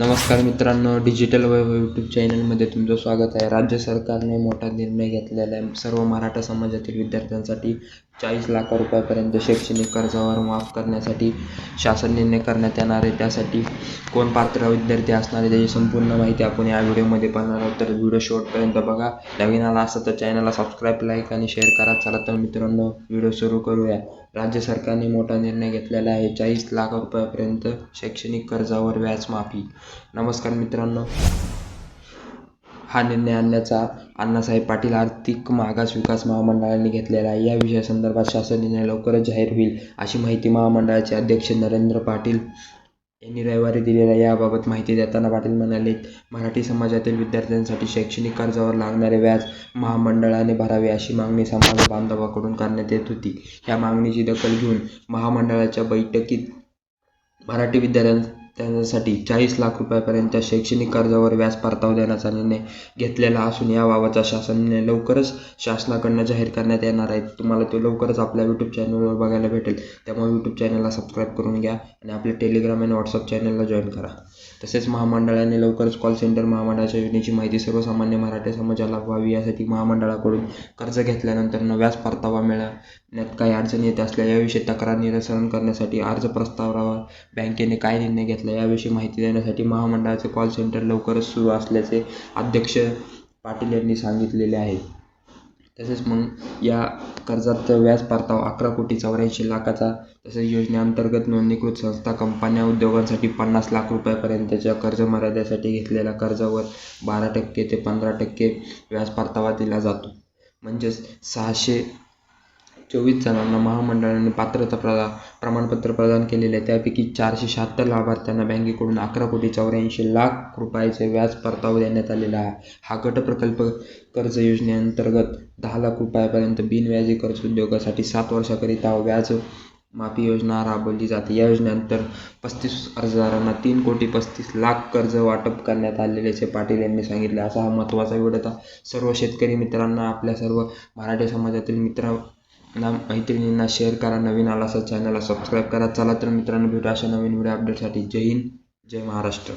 नमस्कार मित्रांनो डिजिटल वैभव यूट्यूब चॅनलमध्ये तुमचं स्वागत आहे. राज्य सरकारने मोठा निर्णय घेतलेला आहे. सर्व मराठा समाजातील विद्यार्थ्यांसाठी चाळीस लाख रुपयापर्यंत शैक्षणिक कर्जावर माफ करण्यासाठी शासन निर्णय करण्यात येणार आहे. त्यासाठी कोण पात्र विद्यार्थी असणार आहे त्याची संपूर्ण माहिती आपण या व्हिडिओमध्ये पाहणार आहोत. तर व्हिडिओ शेवटपर्यंत बघा. नवीन आला असता तर चॅनलला सबस्क्राईब लाईक आणि शेअर करा. चला तर मित्रांनो व्हिडिओ सुरू करूया. राज्य सरकारने मोठा निर्णय घेतलेला आहे. चाळीस लाख रुपयापर्यंत शैक्षणिक कर्जावर व्याज माफी नमस्कार मित्रांनो. हा निर्णय आणण्याचा अण्णासाहेब पाटील आर्थिक मागास विकास महामंडळाने घेतलेला आहे. या विषयासंदर्भात शासन निर्णय लवकरच जाहीर होईल अशी माहिती महामंडळाचे अध्यक्ष नरेंद्र पाटील यांनी रविवारी दिलेल्या याबाबत माहिती देताना पाटील म्हणाले मराठी समाजातील विद्यार्थ्यांसाठी शैक्षणिक कर्जावर लागणारे व्याज महामंडळाने भरावे अशी मागणी समाज बांधवाकडून करण्यात येत होती. या मागणीची दखल घेऊन महामंडळाच्या बैठकीत मराठी विद्यार्थ्यां विद्यार्थ्यांसाठी चाळीस लाख रुपयापर्यंत शैक्षणिक कर्जावर व्याज परतावा देण्याचा निर्णय घेतलेला असून याबाबतचा शासन निर्णय लवकरच शासनाकडनं जाहीर करण्यात येणार आहे. तुम्हाला तो लवकरच आपल्या यूट्यूब चॅनलवर बघायला भेटेल. त्यामुळे यूट्यूब चॅनलला सबस्क्राईब करून घ्या आणि आपल्या टेलिग्राम आणि व्हॉट्सअप चॅनलला जॉईन करा. तसेच महामंडळाने लवकरच कॉल सेंटर महामंडळाच्या योजनेची माहिती सर्वसामान्य मराठी समाजाला व्हावी यासाठी महामंडळाकडून कर्ज घेतल्यानंतर व्याज परतावा मिळण्यात काही अडचणी येत असल्या याविषयी तक्रार निरसन करण्यासाठी अर्ज प्रस्तावावर बँकेने काय निर्णय घेतला? याविषयी माहिती देण्यासाठी महामंडळाचे कॉल सेंटर लवकरच सुरू असल्याचे अध्यक्ष पाटील यांनी सांगितलेले आहे. तसेच मग या कर्जात व्याज परतावा अकरा कोटी चौऱ्याऐंशी लाखाचा तसेच योजनेअंतर्गत नोंदणीकृत संस्था कंपन्या उद्योगांसाठी पन्नास लाख रुपयापर्यंतच्या कर्ज मर्यादेसाठी घेतलेल्या कर्जावर बारा टक्के ते पंधरा टक्के व्याज परतावा दिला जातो. म्हणजेच सहाशे चोवीस जणांना महामंडळाने पात्रता प्रदा प्रमाणपत्र प्रदान केलेले आहे. त्यापैकी चारशे शहात्तर लाभार्थ्यांना बँकेकडून अकरा कोटी चौऱ्याऐंशी लाख रुपयाचे व्याज परतावा देण्यात आलेला आहे. हा गट प्रकल्प कर्ज योजनेअंतर्गत दहा लाख रुपयापर्यंत बिनव्याजी कर्ज उद्योगासाठी सात वर्षाकरिता व्याज माफी योजना राबवली जाते. या योजनेनंतर पस्तीस अर्जदारांना तीन कोटी पस्तीस लाख कर्ज वाटप करण्यात आलेल्याचे पाटील यांनी सांगितले. असा हा महत्त्वाचा व्हिडिओ सर्व शेतकरी मित्रांना आपल्या सर्व मराठी समाजातील मित्र ना मैत्रिणींना शेअर करा नवीन आला असा चॅनलला सबस्क्राईब करा. चला तर मित्रांनो भेटू अशा नवीन व्हिडिओ अपडेटसाठी जय हिंद जय महाराष्ट्र.